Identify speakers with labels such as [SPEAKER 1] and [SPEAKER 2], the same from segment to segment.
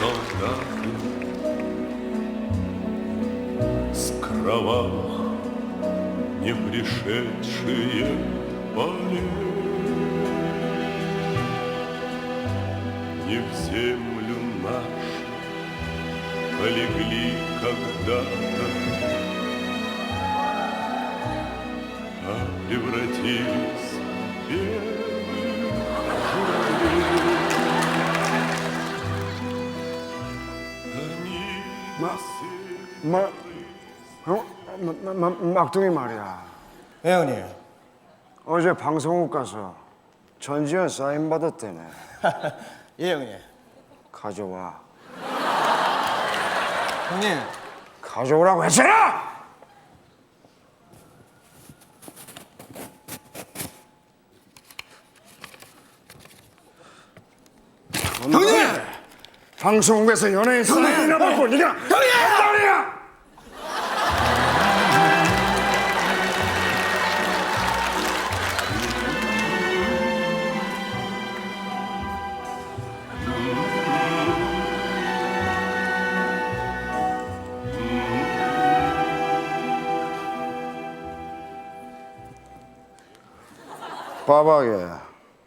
[SPEAKER 1] солдаты С кровавых не пришедшие полей Не в землю нашу полегли когда-то А превратились в белых
[SPEAKER 2] 마, 어? 마, 마, 막둥이 말이야.
[SPEAKER 3] 예, 형님.
[SPEAKER 2] 어제 방송국 가서 전지현 사인 받았대네.
[SPEAKER 3] 예, 형님.
[SPEAKER 2] 가져와.
[SPEAKER 3] 형님.
[SPEAKER 2] 가져오라고 했잖아!
[SPEAKER 3] 형님!
[SPEAKER 2] 방송국에서 연예인 사인이나 받고 네가 형님! 빠박이,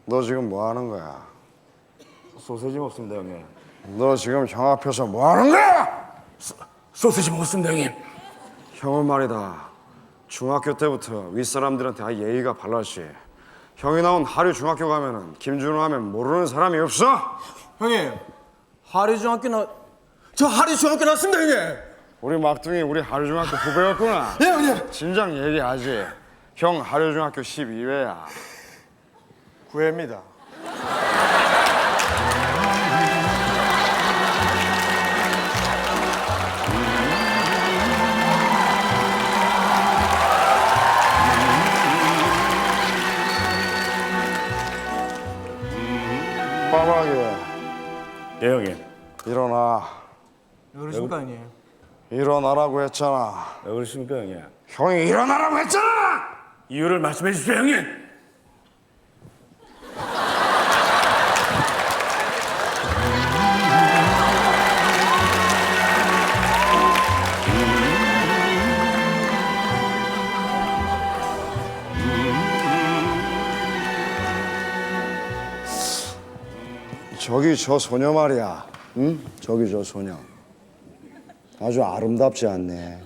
[SPEAKER 2] 너 지금 뭐 하는 거야?
[SPEAKER 4] 소세지 먹습니다 형님
[SPEAKER 2] 너 지금 형 앞에서 뭐 하는 거야?
[SPEAKER 4] 소세지 먹었습니다 형님
[SPEAKER 2] 형은 말이다. 중학교 때부터 윗사람들한테 아예 예의가 발랐지. 형이 나온 하류 중학교 가면은 김준호 하면 모르는 사람이 없어.
[SPEAKER 3] 형님 하리 중학교 나... 저 하리 중학교 나왔습니다 형님
[SPEAKER 2] 우리 막둥이 우리 하류 중학교 후배였구나.
[SPEAKER 3] 예 형님
[SPEAKER 2] 진작 얘기하지. 형 하류 중학교 12회야.
[SPEAKER 3] 구애입니다
[SPEAKER 2] 빠박이
[SPEAKER 4] 예 형님
[SPEAKER 2] 일어나.
[SPEAKER 3] 왜 그러십니까 형님
[SPEAKER 2] 일어나라고 했잖아.
[SPEAKER 4] 왜 그러십니까 형님
[SPEAKER 2] 형이 일어나라고 했잖아.
[SPEAKER 4] 이유를 말씀해 주십시오 형님
[SPEAKER 2] 저기 저 소녀 말이야. 응? 저기 저 소녀. 아주 아름답지 않네.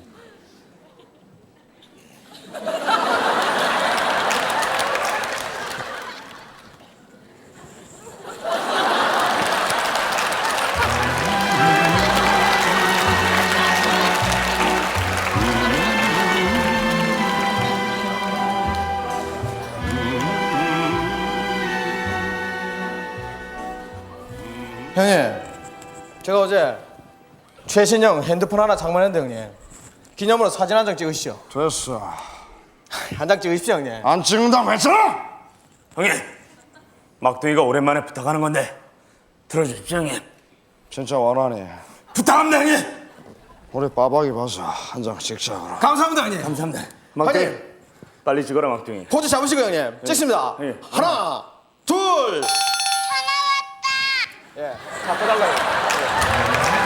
[SPEAKER 3] 형님 제가 어제 최신형 핸드폰 하나 장만했는데 형님 기념으로 사진 한 장 찍으시죠.
[SPEAKER 2] 됐어.
[SPEAKER 3] 한 장 찍으십시오 형님.
[SPEAKER 2] 안 찍는다고 했잖아.
[SPEAKER 4] 형님 막둥이가 오랜만에 부탁하는 건데 들어주십시오 형님.
[SPEAKER 2] 진짜 원하니.
[SPEAKER 4] 부탁합니다 형님.
[SPEAKER 2] 우리 빠박이 봐서 한 장 찍자 그럼.
[SPEAKER 3] 감사합니다 형님.
[SPEAKER 4] 감사합니다. 막둥이.
[SPEAKER 3] 형님
[SPEAKER 4] 빨리 찍어라 막둥이.
[SPEAKER 3] 포즈 잡으시고 형님. 찍습니다.
[SPEAKER 4] 예.
[SPEAKER 3] 하나 둘 예, 바꿔달라고. 예.